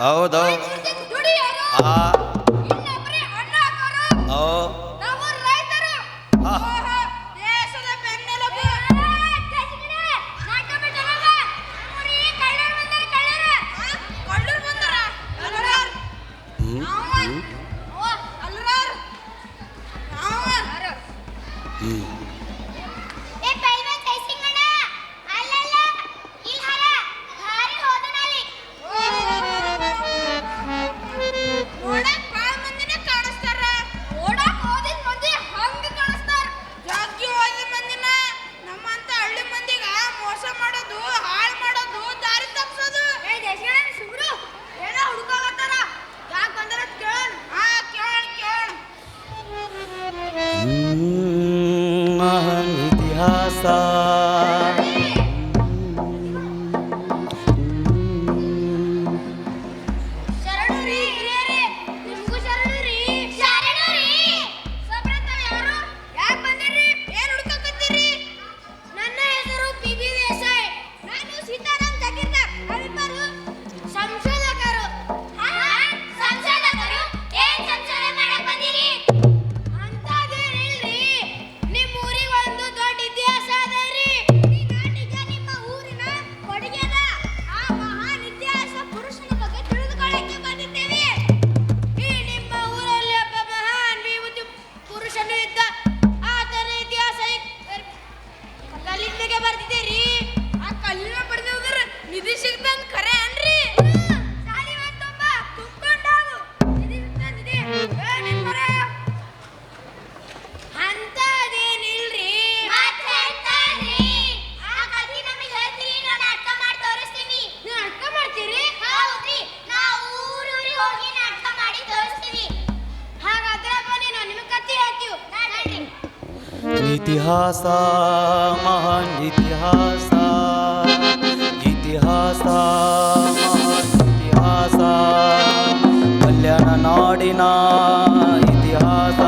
ಹೌದೌದು. ಹಾ ಇತಿಹಾಸ ಮಹಾನ್ ಇತಿಹಾಸ ಇತಿಹಾಸ ಮಹಾನ್ ಇತಿಹಾಸ ಕಲ್ಯಾಣ ನಾಡಿನ ಇತಿಹಾಸ.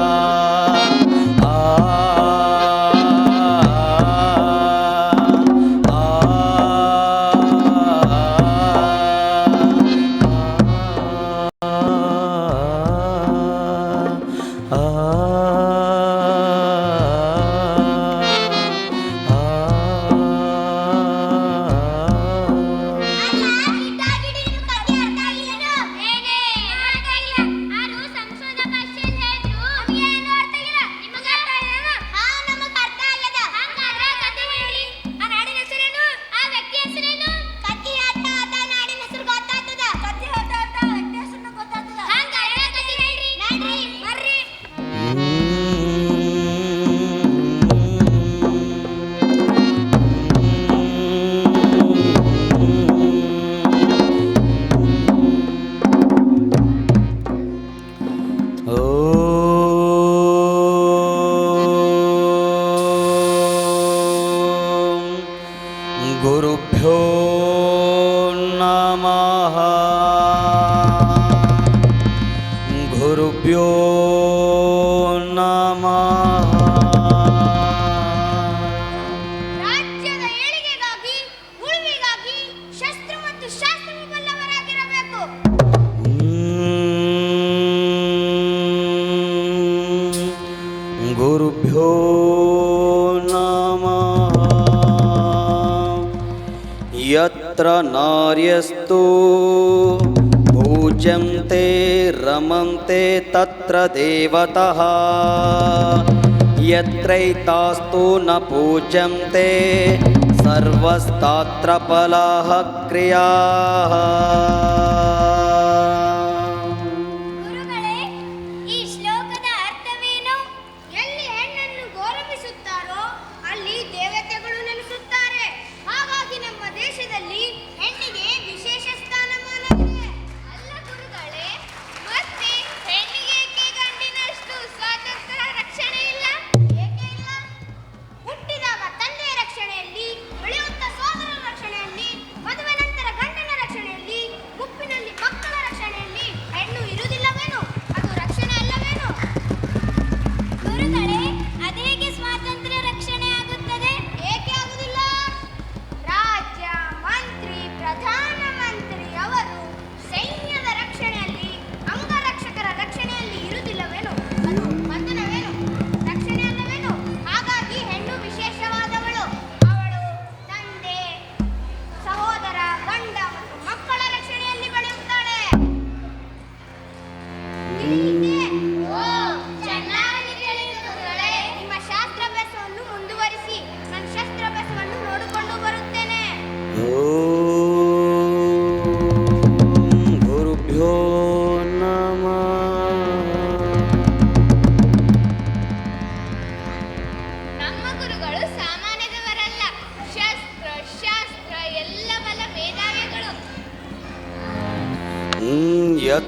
तत्र देवतः। यत्रैतास्तु न पूज्यन्ते सर्वस्तात्र पलाः क्रियाः।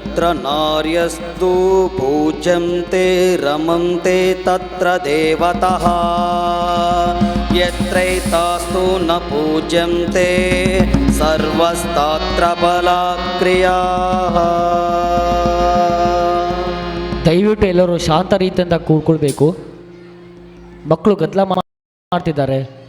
ಯತ್ರ ನಾರ್ಯಸ್ತು ಪೂಜಂತೆ ರಮಂತೆ ತತ್ರ ದೇವತಃ ಯತ್ರೈತಾಸ್ತು ನ ಪೂಜಂತೆ ಸರ್ವಸ್ತಾತ್ರ ಬಲ ದಯವಿಟ್ಟು ಎಲ್ಲರೂ ಶಾಂತ ರೀತಿಯಿಂದ ಕೂಡ್ಕೊಳ್ಬೇಕು. ಮಕ್ಕಳು ಗದ್ಲ ಮಾಡ್ತಿದ್ದಾರೆ.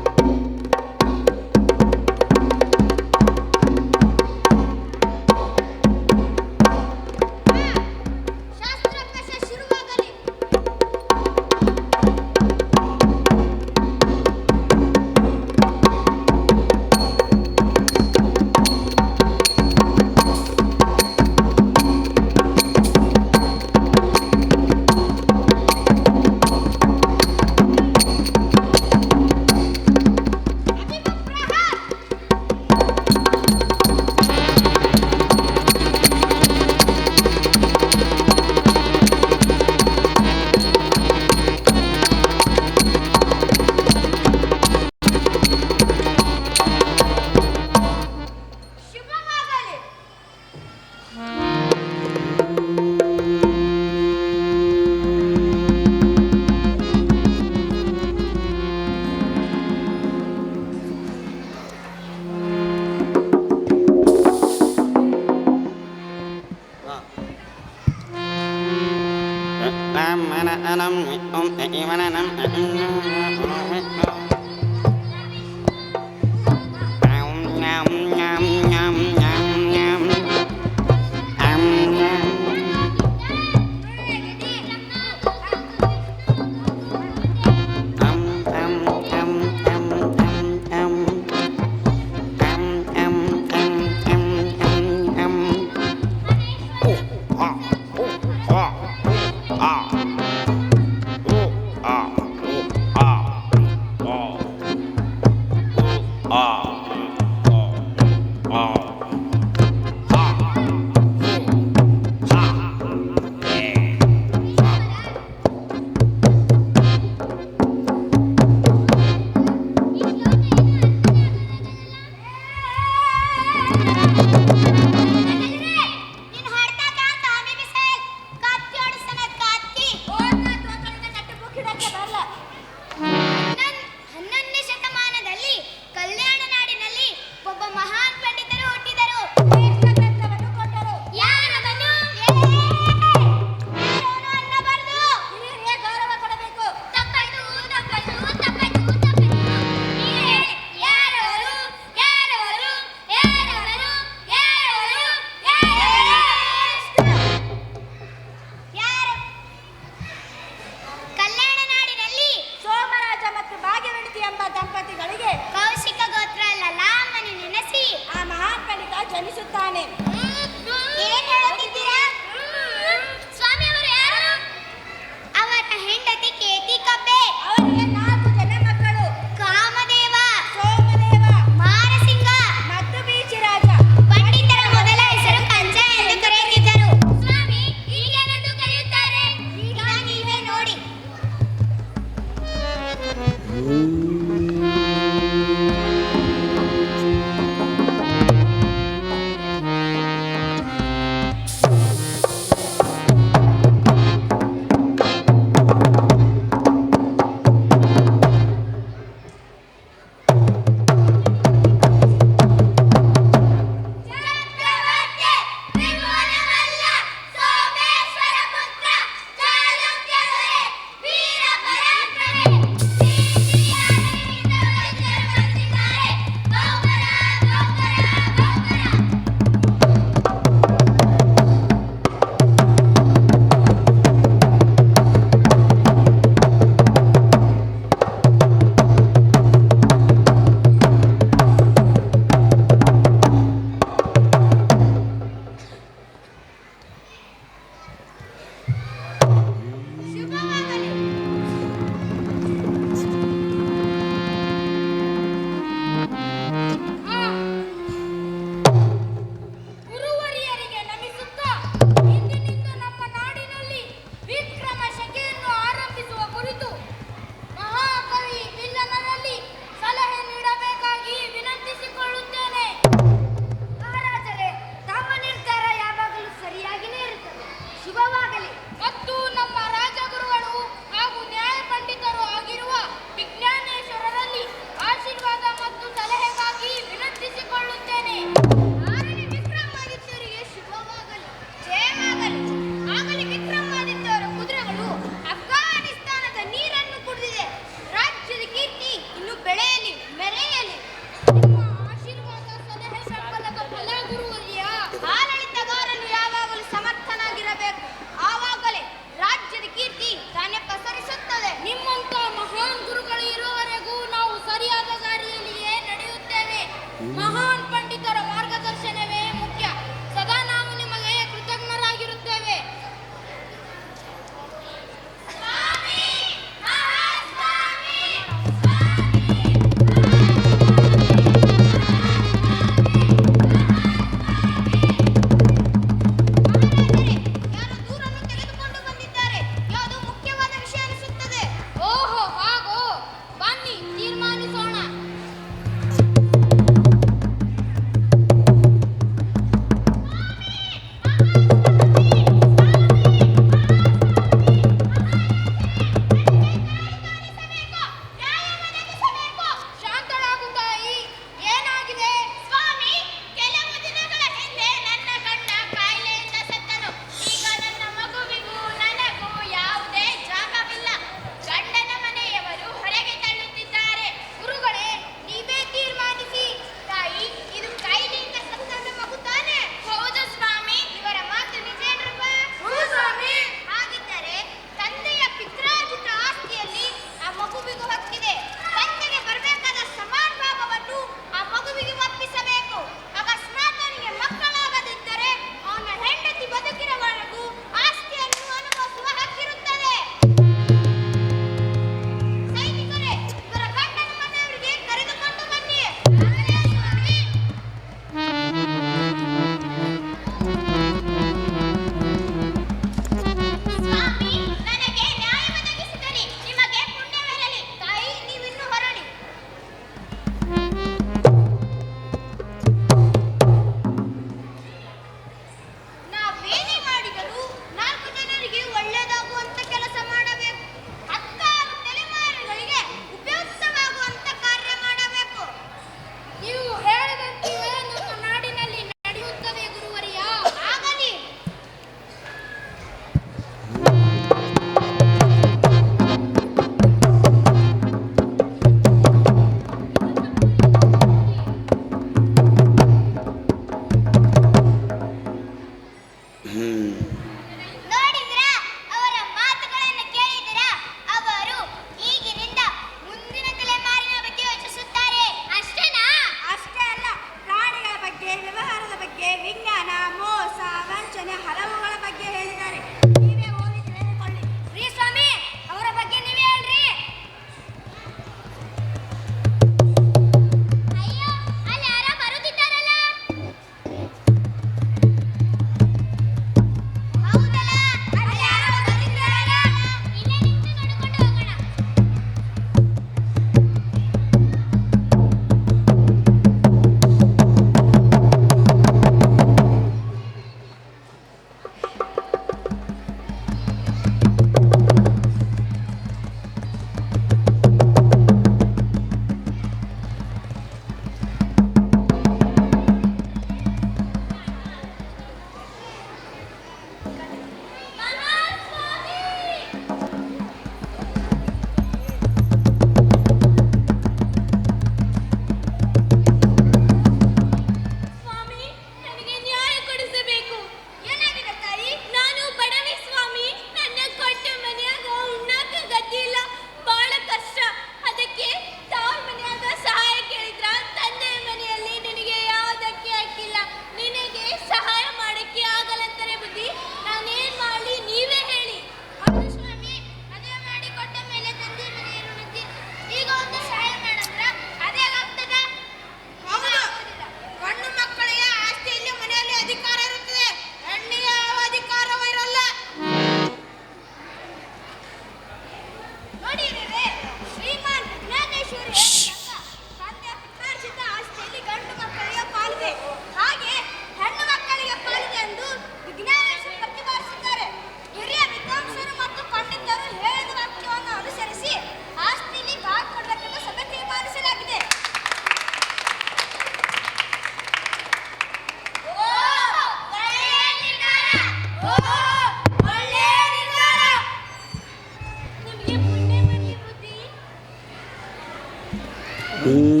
Oh.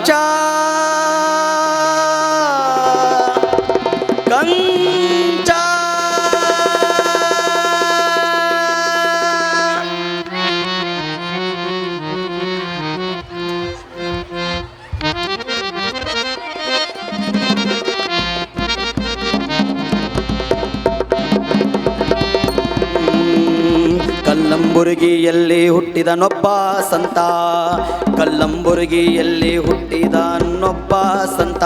张 ಕಲ್ಲಂಬುರ್ಗಿಯಲ್ಲಿ ಹುಟ್ಟಿದನೊಬ್ಬ ಸಂತ. ಕಲ್ಲಂಬುರ್ಗಿಯಲ್ಲಿ ಹುಟ್ಟಿದನೊಬ್ಬ ಸಂತ.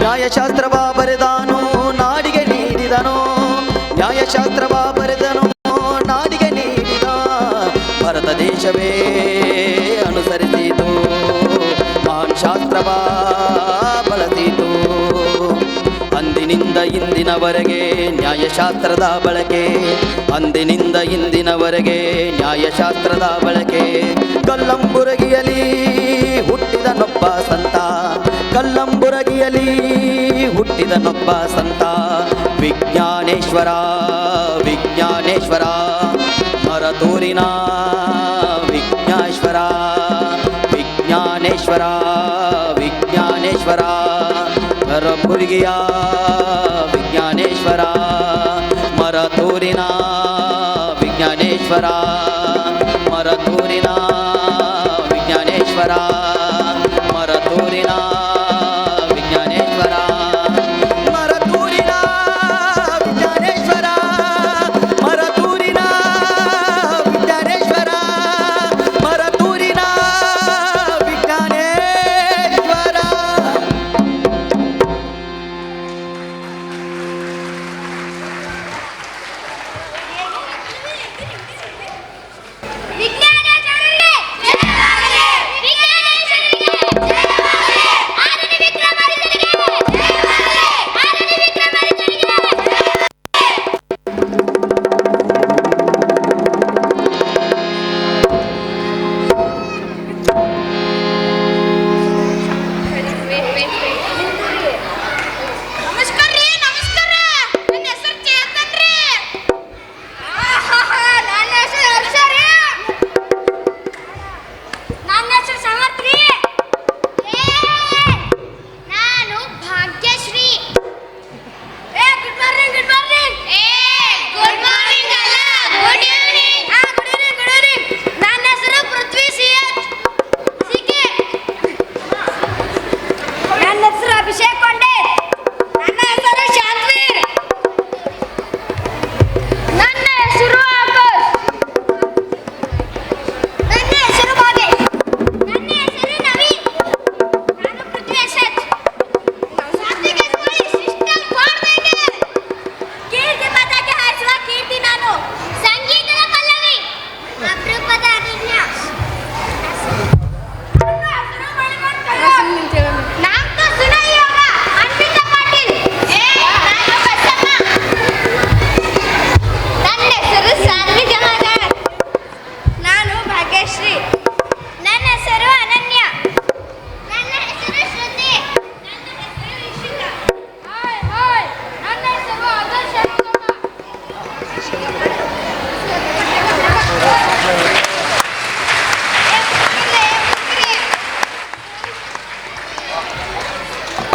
ನ್ಯಾಯಶಾಸ್ತ್ರವ ಬರೆದಾನು, ನಾಡಿಗೆ ನೀಡಿದನು. ನ್ಯಾಯಶಾಸ್ತ್ರವ ಬರೆದನು, ನಾಡಿಗೆ ನೀಡಿದ. ಭಾರತ ದೇಶವೇ ಅನುಸರಿಸಿತು. ಮಾನ್ ಶಾಸ್ತ್ರವ ಬಳಸಿತು. ಅಂದಿನಿಂದ ಇಂದಿನವರೆಗೆ ನ್ಯಾಯಶಾಸ್ತ್ರದ ಬಳಕೆ ಅಂದಿನಿಂದ ಇಂದಿನವರೆಗೆ ನ್ಯಾಯಶಾಸ್ತ್ರದ ಬಳಕೆ. ಕಲ್ಲಂಬುರಗಿಯಲಿ ಹುಟ್ಟಿದನೊಬ್ಬ ಸಂತ. ಕಲ್ಲಂಬುರಗಿಯಲಿ ಹುಟ್ಟಿದನೊಬ್ಬ ಸಂತ. ವಿಜ್ಞಾನೇಶ್ವರ ವಿಜ್ಞಾನೇಶ್ವರ. ಮರತೂರಿನ ವಿಜ್ಞಾಶ್ವರ ವಿಜ್ಞಾನೇಶ್ವರ ವಿಜ್ಞಾನೇಶ್ವರ. ಮರಪುರಿಗಿಯ ವಿಜ್ಞಾನೇಶ್ವರ. ज्ञानेश्वरा मरधुरिणा विज्ञानेश्वरा.